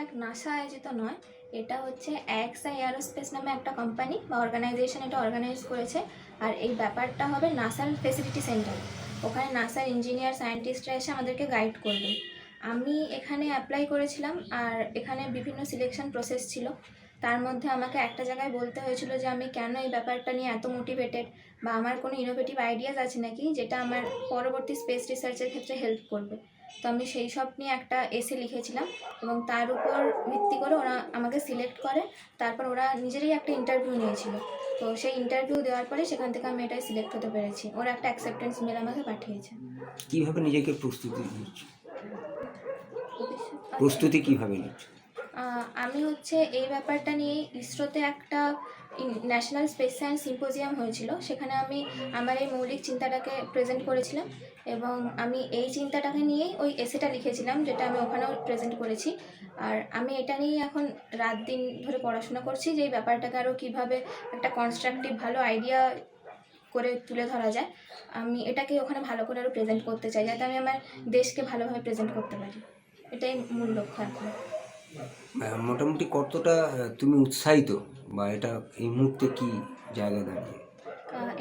Exact NASA আয়োজিত নয়। এটা হচ্ছে এক্সআই এরোস্পেস নামে একটা কোম্পানি বা অর্গানাইজেশন এটা অর্গানাইজ করেছে। আর এই ব্যাপারটা হবে নাসার ফেসিলিটি সেন্টার ওখানে নাসার ইঞ্জিনিয়ার সায়েন্টিস্টরা এসে আমাদেরকে গাইড করবে। আমি এখানে অ্যাপ্লাই করেছিলাম আর এখানে বিভিন্ন সিলেকশন প্রসেস ছিল। তার মধ্যে আমাকে একটা জায়গায় বলতে হয়েছিল যে, আমি কেন এই ব্যাপারটা নিয়ে এত মোটিভেটেড বা, আমার কোনো ইনোভেটিভ আইডিয়াস আছে নাকি? যেটা আমার পরবর্তী স্পেস রিসার্চের ক্ষেত্রে হেল্প করবে। তো আমি সেই সব নিয়ে একটা এসে লিখেছিলাম এবং তার উপর ভিত্তি করে ওরা আমাকে সিলেক্ট করে তারপর ওরা নিজেরই একটা ইন্টারভিউ নিয়েছিল। তো সেই ইন্টারভিউ দেওয়ার পরে সেখান থেকে আমি এটাই সিলেক্ট হতে পেরেছি। ওরা একটা অ্যাকসেপ্টেন্স মেল আমাকে পাঠিয়েছে। কীভাবে নিজেকে প্রস্তুতি নিচ্ছ? প্রস্তুতি কীভাবে নিচ্ছ? আমি হচ্ছে এই ব্যাপারটা নিয়ে ইসরোতে একটা ন্যাশনাল স্পেস সায়েন্স সিম্পোজিয়াম হয়েছিল। সেখানে আমি আমার এই মৌলিক চিন্তাটাকে প্রেজেন্ট করেছিলাম এবং আমি এই চিন্তাটাকে নিয়েই ওই এসেটা লিখেছিলাম, যেটা আমি ওখানেও প্রেজেন্ট করেছি। আর আমি এটা নিয়েই এখন রাত দিন ধরে পড়াশোনা করছি যে এই ব্যাপারটাকে আরও কীভাবে একটা কনস্ট্রাকটিভ ভালো আইডিয়া করে তুলে ধরা যায়। আমি এটাকে ওখানে ভালো করে আরও প্রেজেন্ট করতে চাই, যাতে আমি আমার দেশকে ভালোভাবে প্রেজেন্ট করতে পারি। এটাই মূল লক্ষ্য এখন। মোটামুটি কতটা তুমি উৎসাহিত বা এটা এই মুহূর্তে কী জায়গা দাঁড়িয়ে?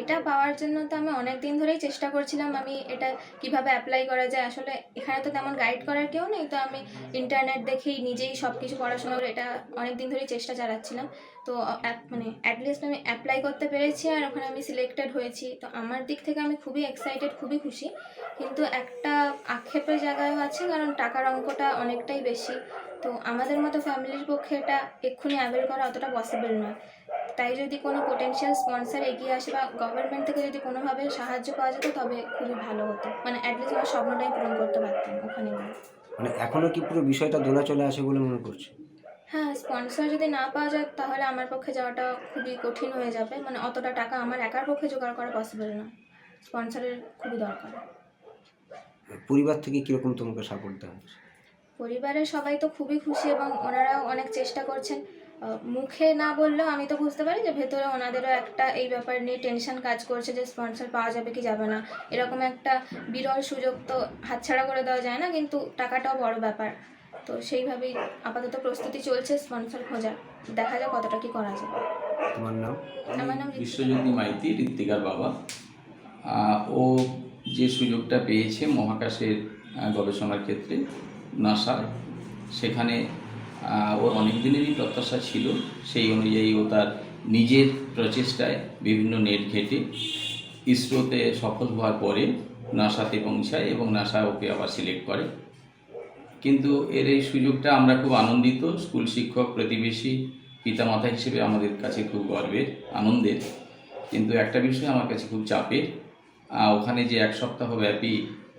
এটা পাওয়ার জন্য তো আমি অনেক দিন ধরেই চেষ্টা করছিলাম আমি এটা কীভাবে অ্যাপ্লাই করা যায়। আসলে এখানে তো তেমন গাইড করার কেউ নেই, তো আমি ইন্টারনেট দেখেই নিজেই সব কিছু পড়াশোনা করে এটা অনেক দিন ধরেই চেষ্টা চালাচ্ছিলাম। তো মানে অ্যাটলিস্ট আমি অ্যাপ্লাই করতে পেরেছি আর ওখানে আমি সিলেক্টেড হয়েছি। তো আমার দিক থেকে আমি খুবই এক্সাইটেড খুবই খুশি। কিন্তু একটা আক্ষেপের জায়গায়ও আছে, কারণ টাকার অঙ্কটা অনেকটাই বেশি। তো আমাদের মতো ফ্যামিলির পক্ষে এটা এক্ষুনি অ্যাভেল করা অতটা পসিবল নয়। তাই যদি কোনো পোটেনশিয়াল স্পন্সর এগিয়ে আসে বা গভর্নমেন্ট থেকে যদি কোনোভাবে সাহায্য পাওয়া যেত তবে খুবই ভালো হতো। মানে অ্যাটলিস্ট আমার স্বপ্নটাই পূরণ করতে পারতাম ওখানে গিয়ে। মানে এখনও কি পুরো বিষয়টা দোলা চলে আছে বলে মনে করছ? হ্যাঁ স্পন্সর যদি না পাওয়া যায় তাহলে আমার পক্ষে যাওয়াটা খুবই কঠিন হয়ে যাবে। মানে অতটা টাকা আমার একার পক্ষে জোগাড় করা পসিবল না। স্পন্সরের খুবই দরকার। পরিবার থেকে কীরকম তোমাকে সাপোর্ট দেওয়া পরিবারের সবাই তো খুবই খুশি এবং ওনারাও অনেক চেষ্টা করছেন। মুখে না বললেও আমি তো বুঝতে পারি যে ভেতরে ওনাদেরও একটা এই ব্যাপার নিয়ে টেনশন কাজ করছে যে স্পন্সর পাওয়া যাবে কি যাবে না। এরকম একটা বিরল সুযোগ তো হাতছাড়া করে দেওয়া যায় না কিন্তু টাকাটাও বড় ব্যাপার। তো সেইভাবেই আপাতত প্রস্তুতি চলছে স্পন্সর খোঁজার। দেখা যাক কতটা কি করা যায়। তোমার নাম? আমার নাম বিশ্বজ্যোতি মাইতি ঋত্বিকার বাবা। ও যে সুযোগটা পেয়েছে মহাকাশের গবেষণার ক্ষেত্রে নাসায় সেখানে ওর অনেক দিনেরই প্রত্যাশা ছিল, সেই অনুযায়ী ও তার নিজের প্রচেষ্টায় বিভিন্ন নেট ঘেটে ইসরোতে সফল হওয়ার পরে নাসাতে পৌঁছায় এবং নাসা ওকে আবার সিলেক্ট করে। কিন্তু এর এই সুযোগটা আমরা খুব আনন্দিত, স্কুল শিক্ষক, প্রতিবেশী, পিতামাতা হিসেবে আমাদের কাছে খুব গর্বের, আনন্দের। কিন্তু একটা বিষয় আমার কাছে খুব চাপের ওখানে যে এক সপ্তাহ ব্যাপী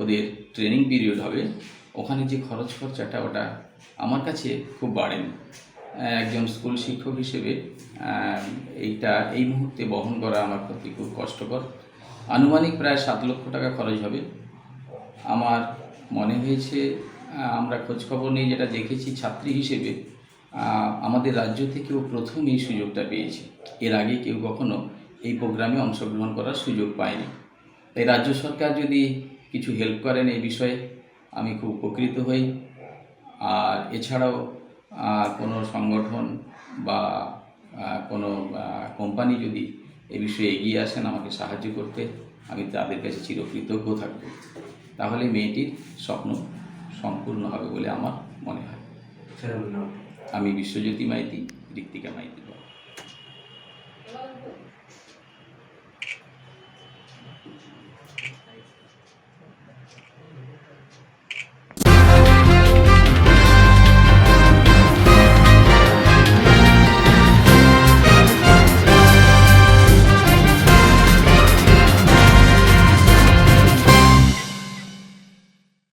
ওদের ট্রেনিং পিরিয়ড হবে ওখানে যে খরচ খরচাটা ওটা আমার কাছে খুব বাড়েন। একজন স্কুল শিক্ষক হিসেবে এইটা, এই মুহূর্তে বহন করা আমার প্রতি খুব কষ্টকর। আনুমানিক প্রায় সাত লক্ষ টাকা খরচ হবে। আমার মনে হয়েছে আমরা খোঁজখবর নিয়ে যেটা দেখেছি, ছাত্রী হিসেবে আমাদের রাজ্য থেকেও প্রথম এই সুযোগটা পেয়েছে। এর আগে কেউ কখনো এই প্রোগ্রামে অংশগ্রহণ করার সুযোগ পায়নি। তাই রাজ্য সরকার যদি কিছু হেল্প করেন এই বিষয়ে আমি খুব উপকৃত হই। আর এছাড়াও কোনো সংগঠন বা কোনো কোম্পানি যদি এ বিষয়ে এগিয়ে আসেন আমাকে সাহায্য করতে আমি তাদের কাছে চিরকৃতজ্ঞ থাকব। তাহলে মেয়েটির স্বপ্ন সম্পূর্ণ হবে বলে আমার মনে হয়। আমি বিশ্বজ্যোতি মাইতি ঋত্বিকা মাইতি।